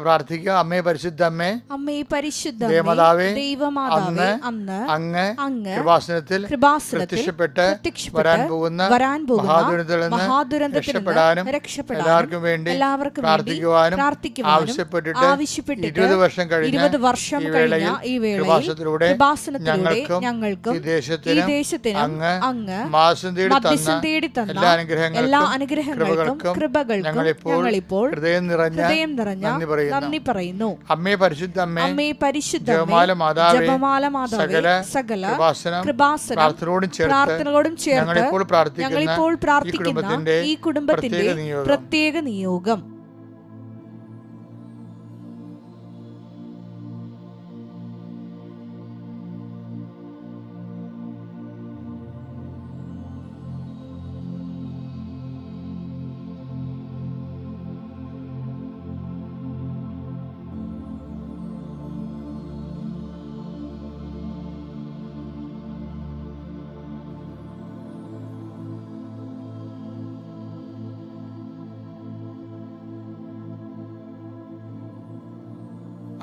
പ്രാർത്ഥിക്കുക അമ്മേ പരിശുദ്ധ അമ്മേ പരിശുദ്ധ ദേവമാതാവേ, ദൈവമാതാവേ അന്ന് അങ്ങ് അങ്ങ് കൃപാസനത്തിൽ പ്രത്യക്ഷപ്പെട്ട് വരാൻ പോകുന്ന വരാൻ പോകുന്ന മഹാദുരന്തത്തിൽ നിന്ന് രക്ഷപ്പെടാനും എല്ലാവർക്കും വേണ്ടി എല്ലാവർക്കും പ്രാർത്ഥിക്കുവാനും ആവശ്യപ്പെട്ടിട്ട് ആവശ്യപ്പെട്ടിട്ട് ഇരുപത് വർഷം കഴിഞ്ഞ ഇരുപത് വർഷം ഈ കഴിഞ്ഞ വേളയിൽ ഈ വേളയിൽ ഞങ്ങൾക്കും ഞങ്ങൾക്കും ഈ ദേശത്തിനും അങ്ങ് അങ്ങ് മാസം തേടി മധ്യസ്ഥം തന്ന തേടി തന്ന എല്ലാ അനുഗ്രഹങ്ങൾക്കും കൃപകൾക്കും ഞങ്ങളിപ്പോൾ ഹൃദയം നിറഞ്ഞ ഹൃദയം നിറഞ്ഞ നന്ദി പറയുന്നു. അമ്മേ പരിശുദ്ധ അമ്മേ പരിശുദ്ധ ജപമാല മാതാവേ ജപമാല മാതാവേ സകല കൃപാസനം പ്രാർത്ഥനയോടും ചേർത്ത് പ്രാർത്ഥനയോടും ചേർത്ത് ഞങ്ങളിപ്പോൾ പ്രാർത്ഥിക്കുന്ന ഈ കുടുംബത്തിന്റെ പ്രത്യേക നിയോഗം.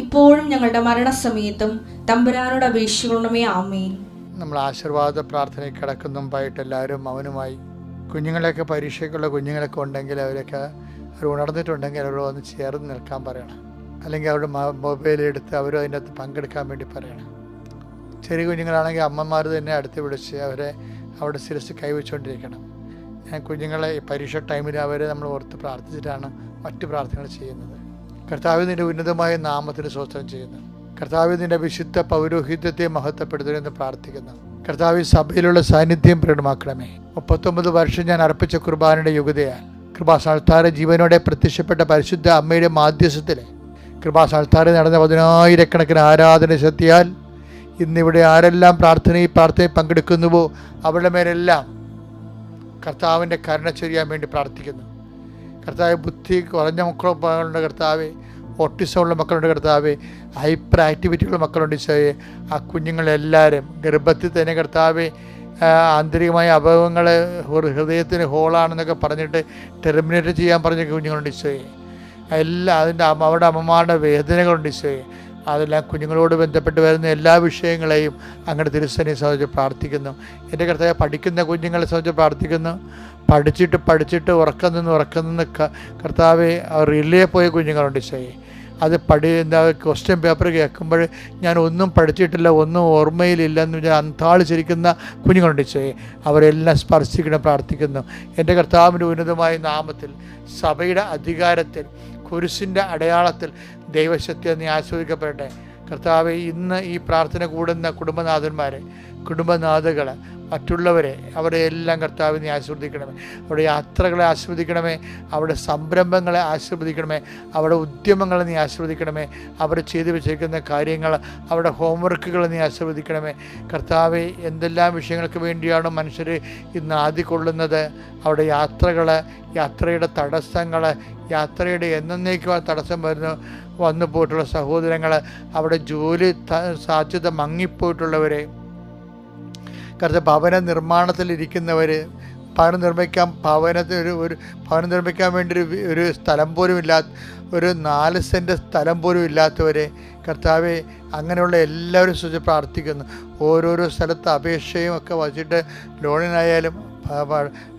ഇപ്പോഴും ഞങ്ങളുടെ മരണസമയത്തും തമ്പുരാനോട് അപേക്ഷിക്കണമേ ആമേൻ. നമ്മൾ ആശീർവാദ പ്രാർത്ഥന കിടക്കുന്ന മുമ്പായിട്ട് എല്ലാവരും അവനുമായി കുഞ്ഞുങ്ങളെയൊക്കെ പരീക്ഷയ്ക്കുള്ള കുഞ്ഞുങ്ങളൊക്കെ ഉണ്ടെങ്കിൽ അവരൊക്കെ അവർ ഉണർന്നിട്ടുണ്ടെങ്കിൽ അവരോട് വന്ന് ചേർന്ന് നിൽക്കാൻ പറയണം. അല്ലെങ്കിൽ അവരുടെ മൊബൈൽ എടുത്ത് അവരും അതിനകത്ത് പങ്കെടുക്കാൻ വേണ്ടി പറയണം. ചെറിയ കുഞ്ഞുങ്ങളാണെങ്കിൽ അമ്മമാർ തന്നെ അടുത്ത് വിളിച്ച് അവരെ അവിടെ ശിരസ് കൈവച്ചുകൊണ്ടിരിക്കണം. ഞാൻ കുഞ്ഞുങ്ങളെ പരീക്ഷ ടൈമിൽ അവരെ നമ്മൾ ഓർത്ത് പ്രാർത്ഥിച്ചിട്ടാണ് മറ്റു പ്രാർത്ഥനകൾ ചെയ്യുന്നത്. കർത്താവ് ഉന്നതമായ നാമത്തിന് സ്വസ്ഥം ചെയ്യുന്നു. കർത്താവ് നിന്റെ വിശുദ്ധ പൗരോഹിത്യത്തെ മഹത്വപ്പെടുത്തണമെന്ന് പ്രാർത്ഥിക്കുന്നു. കർത്താവ് സഭയിലുള്ള സാന്നിധ്യം പ്രകടമാക്കണമേ. മുപ്പത്തൊമ്പത് വർഷം ഞാൻ അർപ്പിച്ച കുർബാനയുടെ യുഗതയാൽ കൃപാസാൽത്താര ജീവനോടെ പ്രത്യക്ഷപ്പെട്ട പരിശുദ്ധ അമ്മയുടെ മാധ്യസ്ഥത്തിൽ കൃപാസാൽത്താര നടന്ന പതിനായിരക്കണക്കിന് ആരാധന ശക്തിയാൽ ഇന്നിവിടെ ആരെല്ലാം പ്രാർത്ഥനയിൽ പ്രാർത്ഥനയിൽ പങ്കെടുക്കുന്നുവോ അവരുടെ മേലെല്ലാം കർത്താവിന്റെ കരുണ ചൊരിയാൻ വേണ്ടി പ്രാർത്ഥിക്കുന്നു. കർത്താവ് ബുദ്ധി കുറഞ്ഞ മക്കളുണ്ട് കർത്താവെ. ഓട്ടിസമുള്ള മക്കളുണ്ട് കർത്താവെ. ഹൈപ്പർ ആക്ടിവിറ്റിയുള്ള മക്കളുണ്ട് ഈശോയെ. ആ കുഞ്ഞുങ്ങളെല്ലാവരും ഗർഭത്തിൽ തന്നെ കർത്താവെ ആന്തരികമായ അപകടങ്ങൾ ഹൃദയത്തിന് ഹോളാണെന്നൊക്കെ പറഞ്ഞിട്ട് ടെർമിനേറ്റ് ചെയ്യാൻ പറഞ്ഞ കുഞ്ഞുങ്ങളുണ്ട് ഈശോയെ. എല്ലാ അതിന്റെ അവരുടെ അമ്മമാരുടെ വേദനകളുണ്ട് ഈശോയെ. അതെല്ലാം കുഞ്ഞുങ്ങളോട് ബന്ധപ്പെട്ട് വരുന്ന എല്ലാ വിഷയങ്ങളെയും അങ്ങനെ തിരുസനെ സംബന്ധിച്ച് പ്രാർത്ഥിക്കുന്നു. എന്റെ കർത്താവ് പഠിക്കുന്ന കുഞ്ഞുങ്ങളെ സംബന്ധിച്ച് പ്രാർത്ഥിക്കുന്നു. പഠിച്ചിട്ട് പഠിച്ചിട്ട് ഉറക്കം നിന്ന് ഉറക്കം നിന്ന് കർത്താവ് റിലേ പോയ കുഞ്ഞുങ്ങളുണ്ട് ഈശോയെ. അത് പഠി എന്താ ക്വസ്റ്റ്യൻ പേപ്പർ കേൾക്കുമ്പോൾ ഞാൻ ഒന്നും പഠിച്ചിട്ടില്ല ഒന്നും ഓർമ്മയിലില്ല എന്ന് ഞാൻ അന്താളിച്ചിരിക്കുന്ന കുഞ്ഞുങ്ങളുണ്ട് ഈശോയെ. അവരെല്ലാം സ്പർശിക്കണം പ്രാർത്ഥിക്കുന്നു. എന്റെ കർത്താവിന്റെ ഉന്നതമായ നാമത്തിൽ സഭയുടെ അധികാരത്തിൽ കുരിശിന്റെ അടയാളത്തിൽ ദൈവശക്തി നീ ആസ്വദിക്കപ്പെടട്ടെ. കർത്താവ് ഇന്ന് ഈ പ്രാർത്ഥന കൂടുന്ന കുടുംബനാഥന്മാരെ കുടുംബനാഥകൾ മറ്റുള്ളവരെ അവരെ എല്ലാം കർത്താവിനെ ആസ്വദിക്കണമേ അവരുടെ യാത്രകളെ ആസ്വദിക്കണമേ അവരുടെ സംരംഭങ്ങളെ ആസ്വദിക്കണമേ അവരുടെ ഉദ്യമങ്ങളെ നീ ആസ്വദിക്കണമേ അവർ ചെയ്തു വെച്ചിരിക്കുന്ന കാര്യങ്ങൾ അവരുടെ ഹോംവർക്കുകൾ നീ ആസ്വദിക്കണമേ കർത്താവ് എന്തെല്ലാം വിഷയങ്ങൾക്ക് വേണ്ടിയാണ് മനുഷ്യർ ഇന്ന് ആദ്യകൊള്ളുന്നത് അവരുടെ യാത്രകൾ യാത്രയുടെ തടസ്സങ്ങൾ യാത്രയുടെ എന്നേക്കുള്ള തടസ്സം വരുന്നു. വന്നു പോയിട്ടുള്ള സഹോദരങ്ങൾ അവിടെ ജോലി സാധ്യത മങ്ങിപ്പോയിട്ടുള്ളവരെ കറുത്ത ഭവന നിർമ്മാണത്തിലിരിക്കുന്നവർ ഭവനം നിർമ്മിക്കാൻ ഭവനത്തിന് ഒരു ഒരു ഭവനം നിർമ്മിക്കാൻ വേണ്ടി ഒരു ഒരു സ്ഥലം പോലും ഇല്ലാത്ത ഒരു നാല് സെന്റ് സ്ഥലം പോലും ഇല്ലാത്തവരെ കർത്താവെ അങ്ങനെയുള്ള എല്ലാവരും സൂചി പ്രാർത്ഥിക്കുന്നു. ഓരോരോ സ്ഥലത്ത് അപേക്ഷയും ഒക്കെ വച്ചിട്ട് ലോണിനായാലും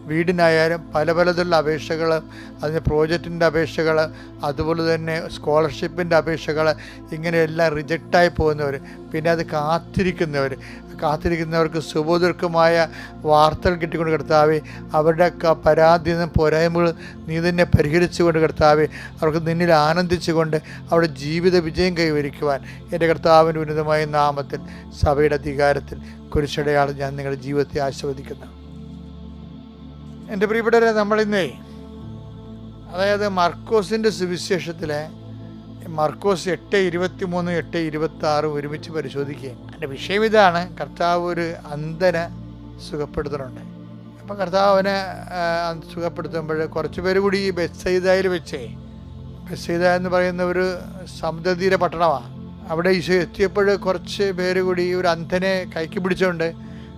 വീടിനായാലും പല പലതുള്ള അപേക്ഷകൾ അതിന് പ്രോജക്റ്റിന്റെ അപേക്ഷകൾ അതുപോലെ തന്നെ സ്കോളർഷിപ്പിന്റെ അപേക്ഷകൾ ഇങ്ങനെയെല്ലാം റിജക്റ്റായി പോകുന്നവർ. പിന്നെ അത് കാത്തിരിക്കുന്നവർ. കാത്തിരിക്കുന്നവർക്ക് സുബോധർക്കമായ വാർത്തകൾ കിട്ടിക്കൊണ്ട് കിടത്താവേ അവരുടെ പരാതി പോരായ്മകൾ നീ തന്നെ പരിഹരിച്ചുകൊണ്ട് കിടത്താവേ അവർക്ക് നിന്നിൽ ആനന്ദിച്ചുകൊണ്ട് അവരുടെ ജീവിത വിജയം കൈവരിക്കുവാൻ എന്റെ കർത്താവിന്റെ ഉന്നതമായ നാമത്തിൽ സഭയുടെ അധികാരത്തിൽ കുരിശടയാളം ഞാൻ നിങ്ങളുടെ ജീവിതത്തെ ആസ്വദിക്കുന്നു എന്റെ പ്രിയപ്പെട്ടവരെ നമ്മളിന്നേ അതായത് മർക്കോസിന്റെ സുവിശേഷത്തിലെ മർക്കോസ് എട്ട് ഇരുപത്തി മൂന്ന് എട്ട് ഇരുപത്തി ആറ് ഒരുമിച്ച് പരിശോധിക്കുകയും എന്റെ വിഷയം ഇതാണ്. കർത്താവ് ഒരു അന്ധനെ സുഖപ്പെടുത്തുന്നുണ്ട്. അപ്പം കർത്താവ് അവനെ ആ, സുഖപ്പെടുത്തുമ്പോൾ കുറച്ച് പേര് കൂടി ഈ ബെസ്സൈദയിൽ വെച്ചേ ബെസ്സൈദ എന്ന് പറയുന്ന ഒരു സമുദ്രതീര പട്ടണമാണ് അവിടെ ഈശോ എത്തിയപ്പോൾ കുറച്ച് പേര് കൂടി ഒരു അന്ധനെ കൈക്ക് പിടിച്ചുകൊണ്ട്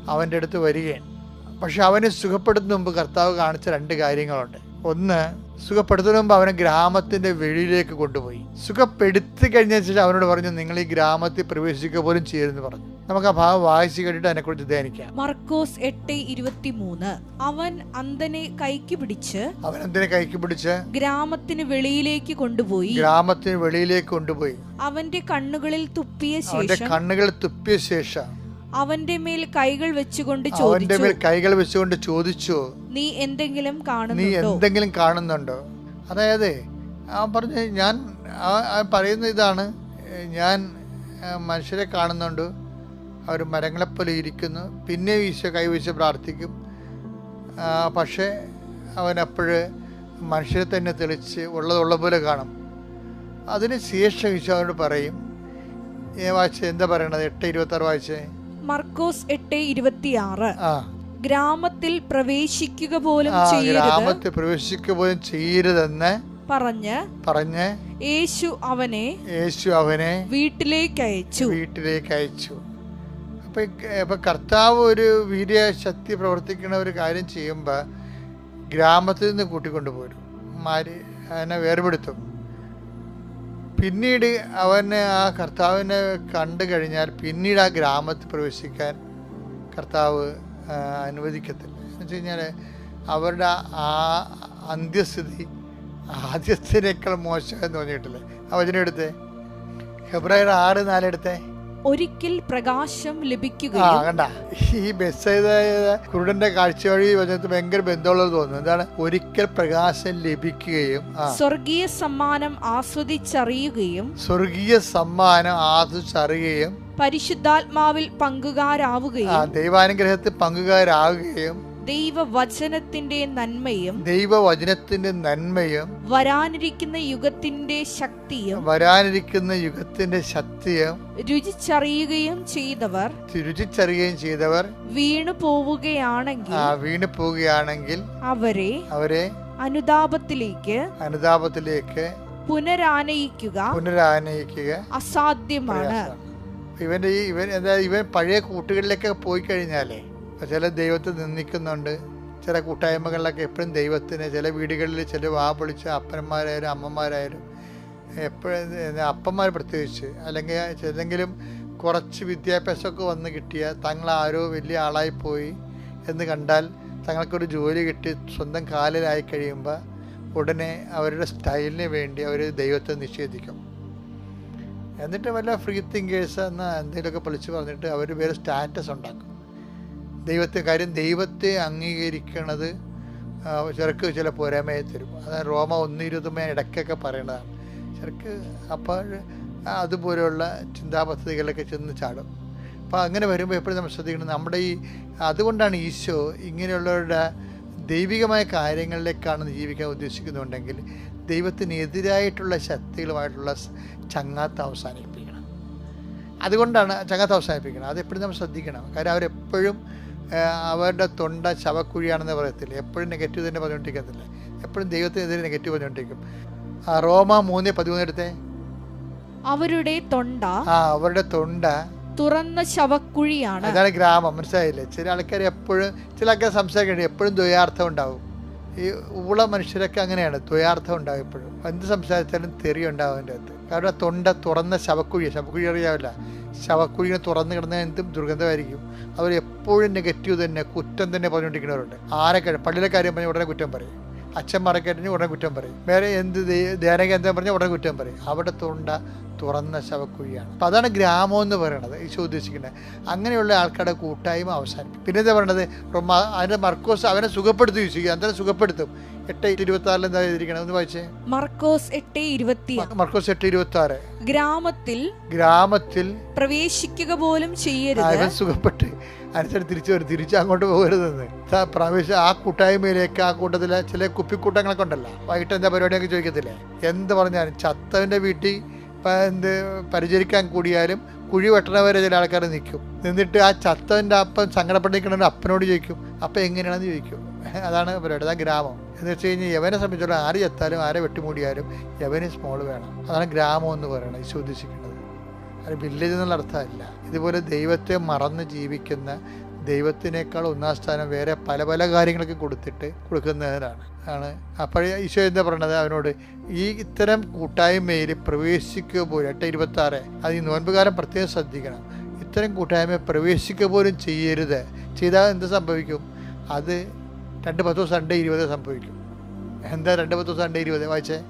അവന്റെ അടുത്ത് വരികയാണ്. പക്ഷെ അവനെ സുഖപ്പെടുത്തുന്ന മുമ്പ് കർത്താവ് കാണിച്ച രണ്ട് കാര്യങ്ങളുണ്ട്. ഒന്ന് സുഖപ്പെടുത്തുന്ന മുമ്പ് അവനെ ഗ്രാമത്തിന്റെ വെളിയിലേക്ക് കൊണ്ടുപോയി. സുഖപ്പെടുത്തി കഴിഞ്ഞ ശേഷം അവനോട് പറഞ്ഞു നിങ്ങൾ ഈ ഗ്രാമത്തിൽ പ്രവേശിക്കുക പോലും ചെയ്യരുതെന്ന് പറഞ്ഞു. നമുക്ക് ആ ഭാഗം വായിച്ചു കേട്ടിട്ട് അതിനെക്കുറിച്ച് ധ്യാനിക്കാം. മർക്കോസ് എട്ട് ഇരുപത്തി മൂന്ന് അവൻ അന്തനെ കൈക്ക് പിടിച്ച് അവൻ അന്തനെ കൈക്ക് പിടിച്ച്? ഗ്രാമത്തിന് വെളിയിലേക്ക് കൊണ്ടുപോയി. ഗ്രാമത്തിന് വെളിയിലേക്ക് കൊണ്ടുപോയി. അവന്റെ കണ്ണുകളിൽ തുപ്പിയ അവന്റെ ശേഷം കണ്ണുകളിൽ തുപ്പിയ ശേഷം അവന്റെ മേൽ കൈകൾ വെച്ചുകൊണ്ട് അവന്റെ മേൽ കൈകൾ വെച്ചുകൊണ്ട് ചോദിച്ചു നീ എന്തെങ്കിലും കാണുന്നു നീ എന്തെങ്കിലും കാണുന്നുണ്ടോ? അതായത് ആ പറഞ്ഞു ഞാൻ പറയുന്ന ഇതാണ് ഞാൻ മനുഷ്യരെ കാണുന്നുണ്ട് അവർ മരങ്ങളെപ്പോലെ ഇരിക്കുന്നു പിന്നെ ഈശോ കൈവച്ച് പ്രാർത്ഥിക്കും. പക്ഷേ അവനപ്പോഴ് മനുഷ്യരെ തന്നെ തെളിച്ച് ഉള്ളതുള്ള പോലെ കാണും. അതിന് ശേഷം ഈശോ അവനോട് പറയും ഏ വായിച്ച എന്താ പറയണത്? എട്ട് ഇരുപത്താറ് വായിച്ചേ മർക്കോസ് എട്ട് ഇരുപത്തിയാറ്. ഗ്രാമത്തിൽ പ്രവേശിക്കുക പോലും ഗ്രാമത്തിൽ പ്രവേശിക്കുക പോലും ചെയ്യരുതെന്ന് പറഞ്ഞ് പറഞ്ഞ് യേശു അവനെ യേശു അവനെ വീട്ടിലേക്ക് അയച്ചു. വീട്ടിലേക്ക് അയച്ചു. അപ്പൊ ഇപ്പൊ കർത്താവ് ഒരു വീര്യ ശക്തി പ്രവർത്തിക്കുന്ന ഒരു കാര്യം ചെയ്യുമ്പോൾ ഗ്രാമത്തിൽ നിന്ന് കൂട്ടിക്കൊണ്ടുപോരും. മാരി അതിനെ വേർപെടുത്തും. പിന്നീട് അവന് ആ കർത്താവിനെ കണ്ടു കഴിഞ്ഞാൽ പിന്നീട് ആ ഗ്രാമത്തിൽ പ്രവേശിക്കാൻ കർത്താവ് അനുവദിക്കത്തില്ല. എന്ന് വെച്ച് കഴിഞ്ഞാൽ അവരുടെ ആ അന്ത്യസ്ഥിതി ആദ്യത്തിനേക്കാൾ മോശമെന്ന് തോന്നിയിട്ടില്ലേ? ആ വചനം എടുത്തേ. ഫെബ്രുവരി ആറ് നാലെടുത്തേ ഒരിക്കൽ പ്രകാശം ലഭിക്കുക കണ്ട. ഈ ബസ് കുരുടന്റെ കാഴ്ച വഴി വചനത്തിൽ ഭയങ്കര ബന്ധമുള്ളത് തോന്നുന്നു. എന്താണ്? ഒരിക്കൽ പ്രകാശം ലഭിക്കുകയും സ്വർഗീയ സമ്മാനം ആസ്വദിച്ചറിയുകയും സ്വർഗീയ സമ്മാനം ആസ്വദിച്ചറിയുകയും പരിശുദ്ധാത്മാവിൽ പങ്കുകാരാവുകയും ദൈവാനുഗ്രഹത്തിൽ പങ്കുകാരാകുകയും ദൈവവചനത്തിന്റെ നന്മയും ദൈവവചനത്തിന്റെ നന്മയും വരാനിരിക്കുന്ന യുഗത്തിന്റെ ശക്തിയും വരാനിരിക്കുന്ന യുഗത്തിന്റെ ശക്തിയും രുചിച്ചറിയുകയും ചെയ്തവർ രുചിച്ചറിയുകയും ചെയ്തവർ വീണു പോവുകയാണെങ്കിൽ വീണു പോവുകയാണെങ്കിൽ അവരെ അവരെ അനുതാപത്തിലേക്ക് അനുതാപത്തിലേക്ക് പുനരാനയിക്കുക പുനരാനയിക്കുക അസാധ്യമാണ്. ഇവന്റെ ഈ ഇവൻ എന്താ ഇവൻ പഴയ കൂട്ടുകളിലൊക്കെ പോയി കഴിഞ്ഞാലേ ചില ദൈവത്തെ നിന്ദിക്കുന്നുണ്ട്. ചില കൂട്ടായ്മകളിലൊക്കെ എപ്പോഴും ദൈവത്തിന് ചില വീടുകളിൽ ചില വാ പൊളിച്ച അപ്പന്മാരായാലും അമ്മമാരായാലും എപ്പോഴും അപ്പന്മാർ പ്രത്യേകിച്ച് അല്ലെങ്കിൽ ഏതെങ്കിലും കുറച്ച് വിദ്യാഭ്യാസമൊക്കെ വന്ന് കിട്ടിയ തങ്ങൾ ആരോ വലിയ ആളായിപ്പോയി പോയി എന്ന് കണ്ടാൽ തങ്ങൾക്കൊരു ജോലി കിട്ടി സ്വന്തം കാലിലായി കഴിയുമ്പോൾ ഉടനെ അവരുടെ സ്റ്റൈലിന് വേണ്ടി അവർ ദൈവത്തെ നിഷേധിക്കും. എന്നിട്ട് വല്ല ഫ്രീ തിങ്കേഴ്സ് എന്ന എന്തെങ്കിലുമൊക്കെ പൊളിച്ച് പറഞ്ഞിട്ട് അവർ വേറെ സ്റ്റാറ്റസ് ഉണ്ടാക്കും. ദൈവത്തെ കാര്യം ദൈവത്തെ അംഗീകരിക്കണത് ചെറുക്ക് ചില പോരായ്മയെ തരും. അതായത് റോമ ഒന്ന് ഇരുപതുമേ ഇടയ്ക്കൊക്കെ പറയണതാണ്. ചെറുക്ക് അപ്പോൾ അതുപോലെയുള്ള ചിന്താപദ്ധതികളിലൊക്കെ ചെന്ന് ചാടും. അപ്പോൾ അങ്ങനെ വരുമ്പോൾ എപ്പോഴും നമ്മൾ ശ്രദ്ധിക്കണം നമ്മുടെ ഈ അതുകൊണ്ടാണ് ഈശോ ഇങ്ങനെയുള്ളവരുടെ ദൈവികമായ കാര്യങ്ങളിലേക്കാണ് ജീവിക്കാൻ ഉദ്ദേശിക്കുന്നുണ്ടെങ്കിൽ ദൈവത്തിനെതിരായിട്ടുള്ള ശക്തികളുമായിട്ടുള്ള ചങ്ങാത്ത അവസാനിപ്പിക്കണം. അതുകൊണ്ടാണ് ചങ്ങാത്ത അവസാനിപ്പിക്കണം. അതെപ്പോഴും നമ്മൾ ശ്രദ്ധിക്കണം. കാര്യം അവരെപ്പോഴും അവരുടെ തൊണ്ട ശവക്കുഴിയാണെന്ന് പറയത്തില്ല? എപ്പോഴും നെഗറ്റീവ് തന്നെ പറഞ്ഞുകൊണ്ടിരിക്കത്തില്ല? എപ്പോഴും ദൈവത്തിനെതിരെ നെഗറ്റീവ് പറഞ്ഞുകൊണ്ടിരിക്കും. റോമ മൂന്ന് പതിമൂന്നെടുത്തേ അവരുടെ തൊണ്ട ആ അവരുടെ തൊണ്ട തുറന്ന ശവക്കുഴിയാണ്. അതാണ് ഗ്രാമം മനസ്സിലായില്ലേ? ചില ആൾക്കാർ എപ്പോഴും ചില ആൾക്കാർ സംസാരിക്കണ്ട എപ്പോഴും ദ്വയാർത്ഥം ഉണ്ടാവും. ഈ ഉള്ള മനുഷ്യരൊക്കെ അങ്ങനെയാണ് ദ്വയാർത്ഥം ഉണ്ടാവും എപ്പോഴും. എന്ത് സംസാരിച്ചാലും തെറി ഉണ്ടാവും അതിന്റെ അകത്ത്. കാരണം തൊണ്ട തുറന്ന ശവക്കുഴി ശവക്കുഴി അറിയാവില്ല. ശവക്കുഴിനെ തുറന്നു കിടന്നാൽ എന്തും ദുർഗന്ധമായിരിക്കും. അവർ എപ്പോഴും നെഗറ്റീവ് തന്നെ കുറ്റം തന്നെ പറഞ്ഞുകൊണ്ടിരിക്കുന്നവരുണ്ട്. ആരൊക്കെ പള്ളിയിലെ കാര്യം പറഞ്ഞാൽ ഉടനെ കുറ്റം പറയും. അച്ഛന്മാരൊക്കെ മറക്കേറ്റിന് ഉടനെ കുറ്റം പറയും. വേറെ എന്ത് ധ്യാനകേന്ദ്രം പറഞ്ഞ ഉടനെ കുറ്റം പറയും. അവിടെ തൊണ്ട തുറന്ന ശവക്കുഴിയാണ്. അപ്പം അതാണ് ഗ്രാമം എന്ന് പറയണത്. ഈശോ ഉദ്ദേശിക്കുന്നത് അങ്ങനെയുള്ള ആൾക്കാരുടെ കൂട്ടായ്മ അവസാനിക്കും പിന്നെ എന്താ പറയണത്? അതിന്റെ അതിന്റെ മർക്കോസ് അവനെ സുഖപ്പെടുത്തി വിശ്വസിക്കുക എന്തായാലും സുഖപ്പെടുത്തും. എട്ട് ഇരുപത്തി ആറിൽ എന്താ എഴുതിയിരിക്കണം ഒന്ന് വായിച്ചേ. മർക്കോസ് എട്ട് ഇരുപത്തി മർക്കോസ് എട്ട് ഇരുപത്തി ആറ് ഗ്രാമത്തിൽ ഗ്രാമത്തിൽ പ്രവേശിക്കുക പോലും ചെയ്യരുത്. അവൻ സുഖപ്പെട്ട് അനുസരിച്ച് തിരിച്ചു വരും. തിരിച്ച് അങ്ങോട്ട് പോകരുതെന്ന്. പ്രാവശ്യം ആ കൂട്ടായ്മയിലേക്ക് ആ കൂട്ടത്തിലെ ചില കുപ്പിക്കൂട്ടങ്ങളൊക്കെ ഉണ്ടല്ലോ. വൈകിട്ട് എന്താ പരിപാടിയൊക്കെ ചോദിക്കത്തില്ലേ? എന്ത് പറഞ്ഞാലും ചത്തവന്റെ വീട്ടിൽ എന്ത് പരിചരിക്കാൻ കൂടിയാലും കുഴി വെട്ടണവരെ ചില ആൾക്കാർ നിൽക്കും. നിന്നിട്ട് ആ ചത്തവന്റെ അപ്പം സങ്കടപ്പെട്ട് അപ്പനോട് ചോദിക്കും അപ്പം എങ്ങനെയാണെന്ന് ചോദിക്കും? അതാണ് പരിപാടി അതാ ഗ്രാമം. എന്ന് വെച്ച് കഴിഞ്ഞാൽ യവനെ സംബന്ധിച്ചോളം ആര് ചത്താലും ആരെ വെട്ടിമൂടിയാലും യവന് സ്മോൾ വേണം. അതാണ് ഗ്രാമം എന്ന് പറയുന്നത് ഉദ്ദേശിക്കുന്നത് അത് വില്ലേജ് എന്നുള്ള അർത്ഥമല്ല ഇതുപോലെ ദൈവത്തെ മറന്ന് ജീവിക്കുന്ന ദൈവത്തിനേക്കാൾ ഒന്നാം സ്ഥാനം വേറെ പല പല കാര്യങ്ങൾക്ക് കൊടുത്തിട്ട് കൊടുക്കുന്നതിനാണ് ആണ്. അപ്പോഴേ ഈശോ എന്താ പറയണത്? അവനോട് ഈ ഇത്തരം കൂട്ടായ്മയിൽ പ്രവേശിക്കുക പോലും എട്ട് ഇരുപത്തി ആറ് അത് ഈ നോൻപുകാരം പ്രത്യേകം ശ്രദ്ധിക്കണം. ഇത്തരം കൂട്ടായ്മ പ്രവേശിക്കുക പോലും ചെയ്യരുത്. ചെയ്താൽ എന്ത് സംഭവിക്കും? അത് രണ്ട് പത്ത് ദിവസം രണ്ട് ഇരുപത് സംഭവിക്കും. എന്താ രണ്ട് പത്ത് ദിവസം രണ്ട് ഇരുപത്? വായിച്ചേ.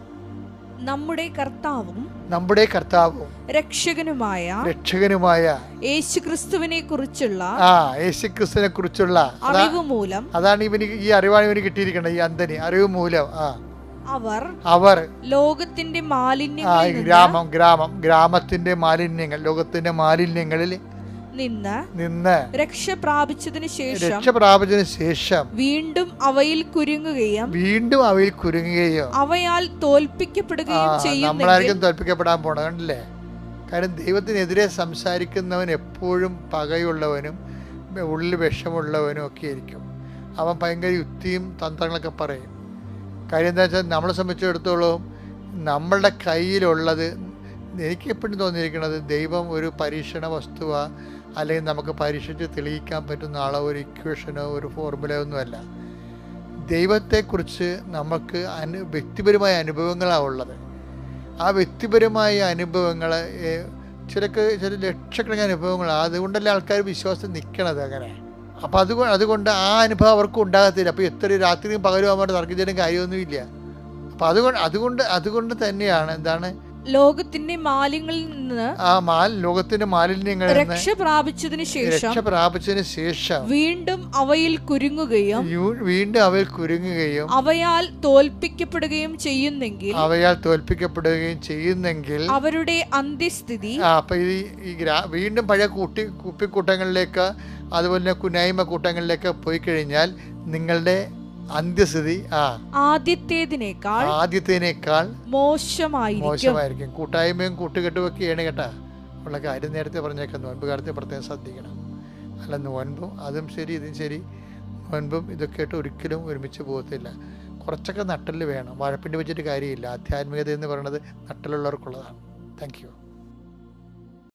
നമ്മുടെ കർത്താവും നമ്മുടെ കർത്താവും രക്ഷകനുമായ രക്ഷകനുമായ യേശു ക്രിസ്തുവിനെ കുറിച്ചുള്ള ആ യേശുക്രിസ്തുവിനെ കുറിച്ചുള്ള അറിവ് മൂലം അതാണ് ഇവന് ഈ അറിവാണ് ഇവന് കിട്ടിയിരിക്കുന്നത് ഈ അന്തനി അറിവ് മൂലം ആ. അവർ അവർ ലോകത്തിന്റെ നിന്ന് ഗ്രാമം ഗ്രാമം ഗ്രാമത്തിന്റെ മാലിന്യങ്ങൾ ലോകത്തിന്റെ മാലിന്യങ്ങളിൽ നിന്ന് നിന്ന് രക്ഷ പ്രാപിച്ചതിനു ശേഷം രക്ഷ പ്രാപിച്ചതിന് ശേഷം വീണ്ടും അവയിൽ കുരുങ്ങുകയും വീണ്ടും അവയിൽ കുരുങ്ങുകയും അവയാൽ തോൽപ്പിക്കപ്പെടുകയും ചെയ്യും നമ്മളായിരിക്കും തോൽപ്പിക്കപ്പെടാൻ പോണത് കണ്ടില്ലേ? കാരണം ദൈവത്തിനെതിരെ സംസാരിക്കുന്നവൻ എപ്പോഴും പകയുള്ളവനും ഉള്ളിൽ വിഷമുള്ളവനും ഒക്കെ ആയിരിക്കും. അവൻ ഭയങ്കര യുക്തിയും തന്ത്രങ്ങളൊക്കെ പറയും. കാര്യം എന്താ വെച്ചാൽ നമ്മളെ സംബന്ധിച്ചിടത്തോളം നമ്മളുടെ കയ്യിലുള്ളത് എനിക്ക് എപ്പോഴും തോന്നിയിരിക്കുന്നത് ദൈവം ഒരു പരീക്ഷണ വസ്തുവ അല്ലെങ്കിൽ നമുക്ക് പരീക്ഷിച്ച് തെളിയിക്കാൻ പറ്റുന്ന ആളോ ഒരു ഇക്വേഷനോ ഒരു ഫോർമുലയോ ഒന്നുമല്ല ദൈവത്തെക്കുറിച്ച് നമുക്ക് അനു വ്യക്തിപരമായ അനുഭവങ്ങളാണ് ഉള്ളത്. ആ വ്യക്തിപരമായ അനുഭവങ്ങൾ ചിലക്ക് ചില ലക്ഷക്കണക്കിന് അനുഭവങ്ങൾ അതുകൊണ്ടല്ലേ ആൾക്കാർ വിശ്വാസം നിൽക്കണത് അങ്ങനെ? അപ്പോൾ അതുകൊണ്ട് അതുകൊണ്ട് ആ അനുഭവം അവർക്ക് ഉണ്ടാകത്തില്ല. അപ്പോൾ എത്ര രാത്രിയും പകലും അവരുടെ തർക്കിച്ചതിനും കാര്യമൊന്നുമില്ല. അപ്പോൾ അതുകൊണ്ട് അതുകൊണ്ട് അതുകൊണ്ട് തന്നെയാണ് എന്താണ് ലോകത്തിന്റെ മാലിന്യങ്ങളിൽ നിന്ന് ആ മാൽ ലോകത്തിന്റെ മാലിന്യങ്ങളിൽ നിന്ന് രക്ഷ പ്രാപിച്ചതിന് ശേഷം രക്ഷ പ്രാപിച്ചതിന് ശേഷം വീണ്ടും അവയിൽ കുരുങ്ങുകയും വീണ്ടും അവയിൽ കുരുങ്ങുകയും അവയാൽ തോൽപ്പിക്കപ്പെടുകയും ചെയ്യുന്നെങ്കിൽ അവയാൽ തോൽപ്പിക്കപ്പെടുകയും ചെയ്യുന്നെങ്കിൽ അവരുടെ അന്ത്യസ്ഥിതി അപ്പം ഈ വീണ്ടും പഴയ കൂട്ടി കുപ്പിക്കൂട്ടങ്ങളിലേക്ക് അതുപോലെ തന്നെ കുനായ്മ കൂട്ടങ്ങളിലേക്ക് പോയി കഴിഞ്ഞാൽ നിങ്ങളുടെ അന്ത്യസ്ഥിതി ആ. ആദ്യത്തേതിനേക്കാൾ ആദ്യത്തേനേക്കാൾ മോശമായിരിക്കും. മോശമായിരിക്കും. കൂട്ടായ്മയും കൂട്ടുകെട്ടും ഒക്കെയാണ് കേട്ടാ. ഉള്ള കാര്യം നേരത്തെ പറഞ്ഞേക്കാം. നോൻപ് കാലത്തെ പ്രത്യേകം ശ്രദ്ധിക്കണം. അല്ല നോൻപും അതും ശരി ഇതും ശരി. നോൻപും ഇതൊക്കെ ആയിട്ട് ഒരിക്കലും ഒരുമിച്ച് പോകത്തില്ല. കുറച്ചൊക്കെ നട്ടൽ വേണം. വഴപ്പിന്റെ വെച്ചിട്ട് കാര്യമില്ല. ആധ്യാത്മികത എന്ന് പറയുന്നത് നട്ടലുള്ളവർക്കുള്ളതാണ് താങ്ക് യു.